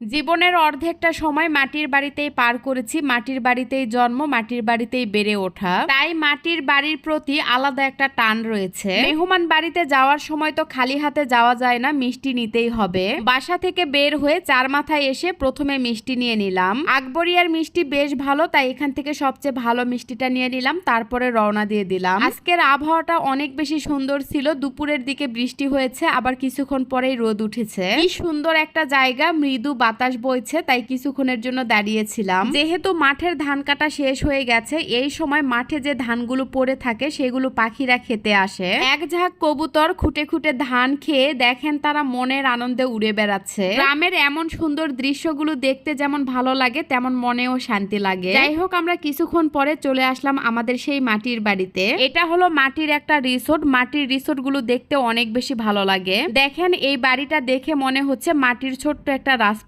জীবনের অর্ধেকটা সময় মাটির বাড়িতেই পার করেছি, মাটির বাড়িতেই জন্ম, মাটির বাড়িতেই বেড়ে ওঠা। তাই মাটির বাড়ির প্রতি আলাদা একটা টান রয়েছে। মেহমান বাড়িতে যাওয়ার সময় তো খালি হাতে যাওয়া যায় না, মিষ্টি নিতেই হবে। বাসা থেকে বের হয়ে চার মাথায় এসে প্রথমে মিষ্টি নিয়ে নিলাম। আকবরিয়ার মিষ্টি বেশ ভালো, তাই এখান থেকে সবচেয়ে ভালো মিষ্টিটা নিয়ে নিলাম, তারপরে রওনা দিয়ে দিলাম। আজকের আবহাওয়াটা অনেক বেশি সুন্দর ছিল, দুপুরের দিকে বৃষ্টি হয়েছে, আবার কিছুক্ষণ পরেই রোদ উঠেছে। কি সুন্দর একটা জায়গা, মৃদু বাতাস বইছে, তাই কিছুক্ষণের জন্য দাঁড়িয়েছিলাম। যেহেতু মাঠের ধান কাটা শেষ হয়ে গেছে, এই সময় মাঠে যে ধানগুলো পড়ে থাকে, সেগুলো পাখিরা খেতে আসে। এক ঝাঁক কবুতর খুঁটে খুঁটে ধান খেয়ে দেখেন তারা মনের আনন্দে উড়ে বেড়াচ্ছে। গ্রামের এমন সুন্দর দৃশ্যগুলো দেখতে যেমন ভালো লাগে, তেমন মনেও শান্তি লাগে। যাই হোক, আমরা কিছুক্ষণ পরে চলে আসলাম আমাদের সেই মাটির বাড়িতে। এটা হলো মাটির একটা রিসোর্ট। মাটির রিসোর্টগুলো দেখতে অনেক বেশি ভালো লাগে। দেখেন, এই বাড়িটা দেখে মনে হচ্ছে মাটির ছোট্ট একটা রাস্তা